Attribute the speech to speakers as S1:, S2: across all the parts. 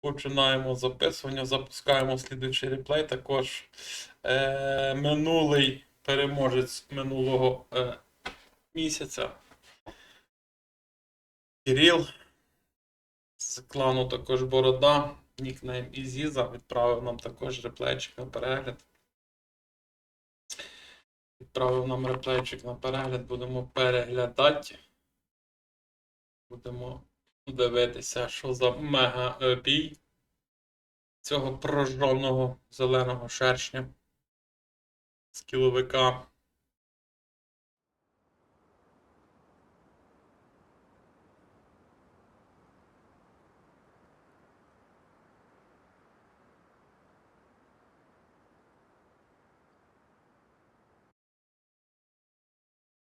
S1: Починаємо записування, запускаємо слідуючий реплей. Також е, минулий переможець минулого е, місяця. Кирил з клану також Борода, нікнейм Ізіза відправив нам також реплейчик на перегляд. Відправив нам реплейчик на перегляд, будемо переглядати. Будемо дивитися, що за мега бій цього прожженого зеленого шершня з кіловика.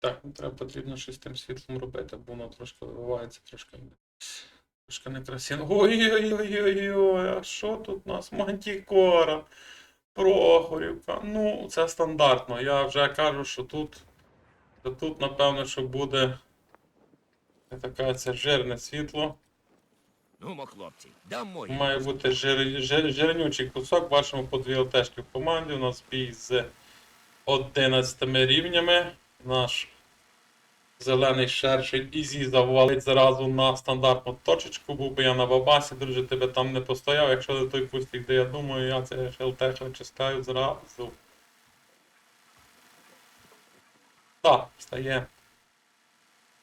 S1: Так, ну треба потрібно щось з тим світлом робити, бо воно трошки вибивається, трошки, трошки некрасиво. Ой-ой-ой-ой-ой, а що тут у нас? Мантікора, Прохорівка. Ну, це стандартно. Я вже кажу, що тут, тут напевно, що буде таке це жирне світло.
S2: Ну, мо, хлопці, дамо.
S1: Має бути жир, жир, жирнючий кусок. Бачимо по дві ЛТшки в команді. У нас бій з 11 рівнями. Наш зелений шершень Ізі завалить зразу на стандартну точечку. Був би я на бабасі, друже, тебе там не постояв. Якщо той кустик, де я думаю, я це ЛТ вичискаю зразу. Так, стає.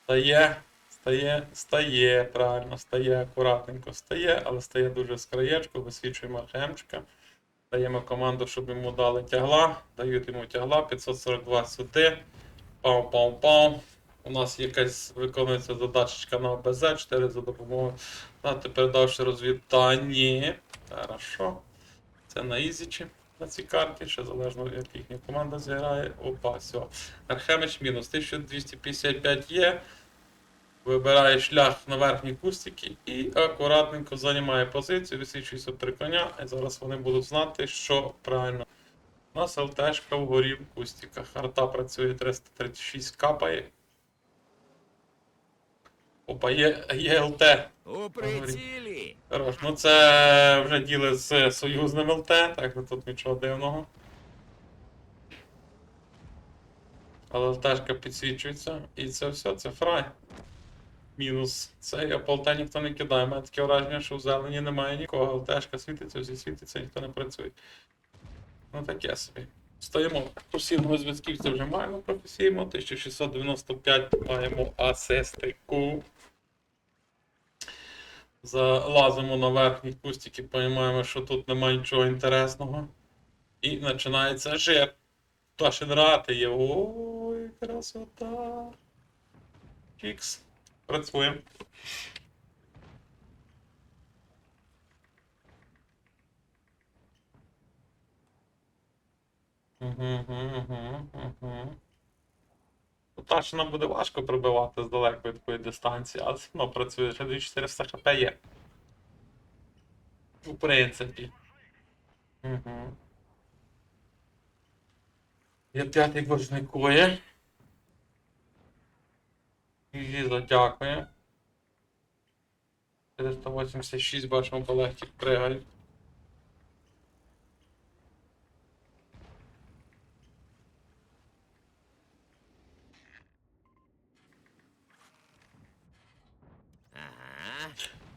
S1: Стає. Стає, стає, правильно, стає акуратненько стає, але стає дуже з краєчку, висвічуємо ХМчика. Даємо команду, щоб йому дали тягла. Дають йому тягла 542 сюди. Пау-пау-пау. У нас якась виконується задачечка на ОБЗ, 4 за допомогою. Дати передавши розвітання. Хорошо. Це на ізічі на цій карті, ще залежно, як їхня команда зіграє. Опа, все. Архемич мінус 1255 є. Вибирає шлях на верхні кустики і акуратненько займає позицію, висвічується три коня, і зараз вони будуть знати, що правильно. У нас ЛТшка вгорі в кустиках. Арта працює 336 капає. Опа, є, є ЛТ.
S2: У прицілі.
S1: Хорош. Ну це вже діли з союзним ЛТ, так що тут нічого дивного. Але ЛТшка підсвічується, і це все, це фрай. Мінус. Цей АПЛТ ніхто не кидає. Мене таке враження, що в зелені немає нікого. ЛТшка світиться, всі світиться, ніхто не працює. Ну таке собі. Стоїмо професійного зв'язківця вже маємо професійно. 1695 маємо асистику. Залазимо на верхні кустики, розуміємо, що тут немає нічого інтересного. І починається жир. Пташин рати є. Ой, красота. Чікс. Працюємо. Пташина буде важко прибивати з далекої такої дистанції, але все одно працює. Ще 2400 хп є. У принципі. Угу. Є п'ятий боржникує. Ліза дякує. 486 бачимо полегкі пригають.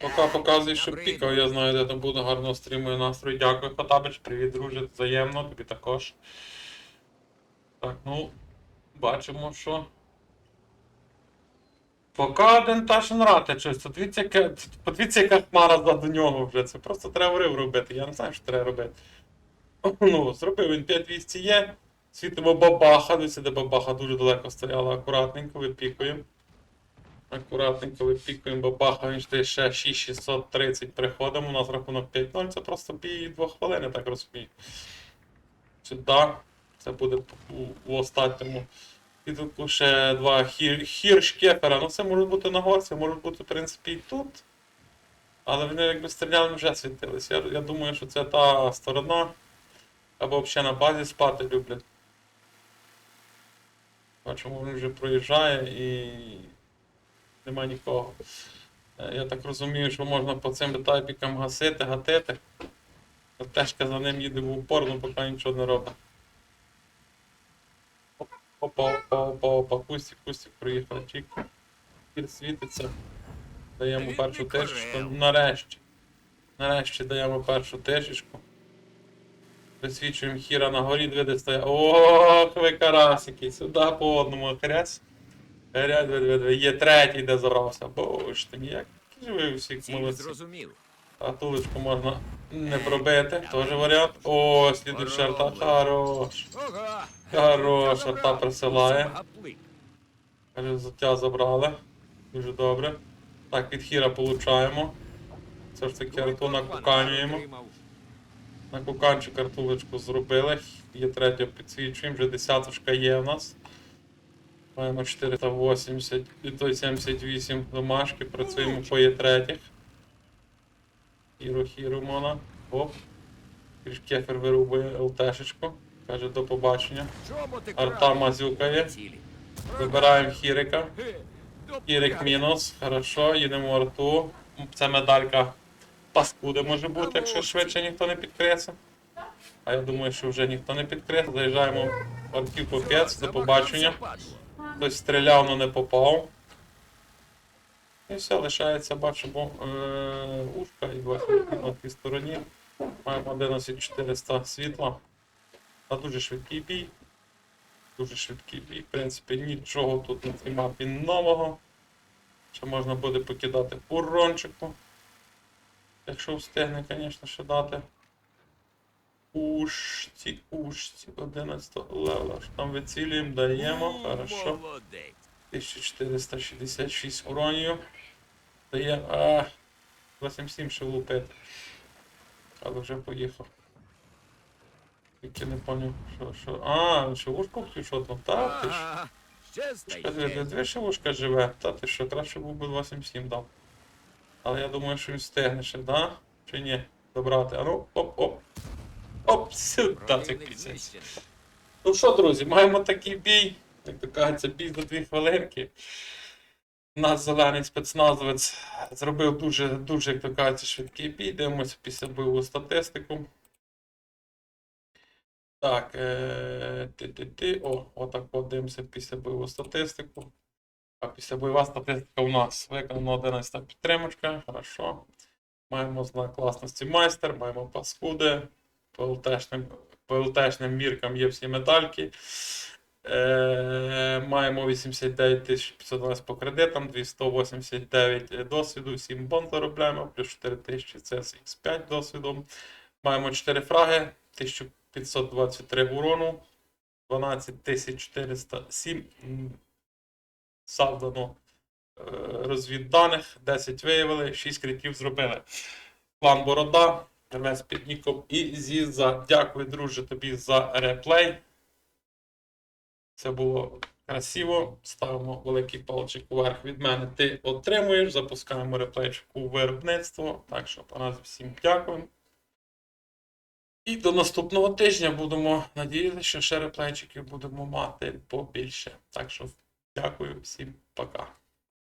S1: Пока показуй, що пікав, я знаю, де там буде гарно стримує настрій. Дякую, Потапич, привіт, друже, взаємно, тобі також. Так, ну, бачимо, що. Поки один Ташин рати щось. Подивіться, яка, подивіться, яка хмара ззаду нього вже. Це просто треба врив робити. Я не знаю, що треба робити. Ну, зробив він 5200 є. Світимо бабаха, дивіться, де бабаха дуже далеко стояла, акуратненько, випікуємо. Акуратненько випікуємо бабаха, він жде ще 6630 приходимо, у нас рахунок 5-0, це просто бій 2 хвилини, так розумію. Сюди. Це буде у, у остатньому. І тут ще два хір, хіршкефера. Ну це може бути на горці, може бути, в принципі, і тут. Але вони якби стріляли вже світились. Я, я думаю, що це та сторона. Або взагалі на базі спати люблять. Бачимо, він вже проїжджає і нема нікого. Е, Я так розумію, що можна по цим тайпікам гасити, гатити. Тежка за ним їде в упор, ну поки нічого не робить. Оп, Опа, опа, опа, опа, кустик, кустик проїхав, чик. Кір світиться. Даємо першу тишечку. Нарешті. Нарешті даємо першу тишечку. Висвічуємо хіра на горі, де стоять. Ох, ви карасики, сюди по одному хрясь. Дві, дві, дві. Є третій, де забрався. Боже ти мій, як же ви всі
S2: Ціль
S1: молодці.
S2: зрозумів.
S1: А тулечку можна не пробити, теж варіант. О, слідуюча арта, хорош.
S2: Ага.
S1: Хороша,
S2: Забрав.
S1: та присилає. Каже, забрали. Дуже добре. Так, від хіра получаємо. Все ж таки арту накуканюємо. На куканчик артулечку зробили. Є третя підсвічуємо, вже десяточка є в нас. Маємо 480 і той 78 домашки, працюємо по є третіх. Хіру, хіру мона. Оп. Кефер вирубує ЛТшечку. Каже до побачення. Арта мазюкає.
S2: Цілі.
S1: Забираємо хірика. Хірик мінус. Хорошо, їдемо в арту. Це медалька паскуди може бути, якщо швидше ніхто не підкриється. А я думаю, що вже ніхто не підкриється. Заїжджаємо в артів попець, до побачення. Хтось стріляв, але не попав. І все, лишається, бачимо, е, ушка і 20 на тій стороні. Маємо 11400 світла. Та дуже швидкий бій. Дуже швидкий бій. В принципі, нічого тут на цій мапі нового. Ще можна буде покидати урончику. Якщо встигне, звісно, ще дати. Ушці, ушці, 11 левела. Там вицілюємо, даємо. Хорошо.
S2: Молодець.
S1: 1466 уронів. Дає. А, 87 ще влупити. Але вже поїхав. Тільки не поняв, що, що. А, ще вушку хотів, там? Та, ти ж.
S2: Ще
S1: Дві, ще вушка живе. Та ти що, краще був би 277 дав. Але я думаю, що він встигне ще, да? Чи ні? Добрати. А ну, оп, оп. Сюди цей
S2: Противник
S1: Ну що, друзі, маємо такий бій. Як то кажеться, бій за дві хвилинки. Наш зелений спецназовець зробив дуже, дуже, як то кажеться, швидкий бій. Дивимося після бойову статистику. Так, е, ти-ти-ти. О, отак подивимося після бойову статистику. А після бойова статистика у нас виконано 11 підтримочка. Хорошо. Маємо знак класності майстер, маємо паскуди. По ЛТшним, по ЛТшним міркам є всі медальки. Е, маємо 89 512 по кредитам, 289 досвіду, 7 бон заробляємо, плюс 4000 це X5 досвіду. Маємо 4 фраги, 1523 урону, 12407 м, завдано е, розвідданих, 10 виявили, 6 критів зробили. План Борода, Рвес під ніком і Зіза. Дякую, друже, тобі за реплей. Це було красиво. Ставимо великий палчик вверх від мене. Ти отримуєш. Запускаємо реплейчик у виробництво. Так що по нас всім дякую. І до наступного тижня будемо надіятися, що ще реплейчиків будемо мати побільше. Так що дякую всім, пока.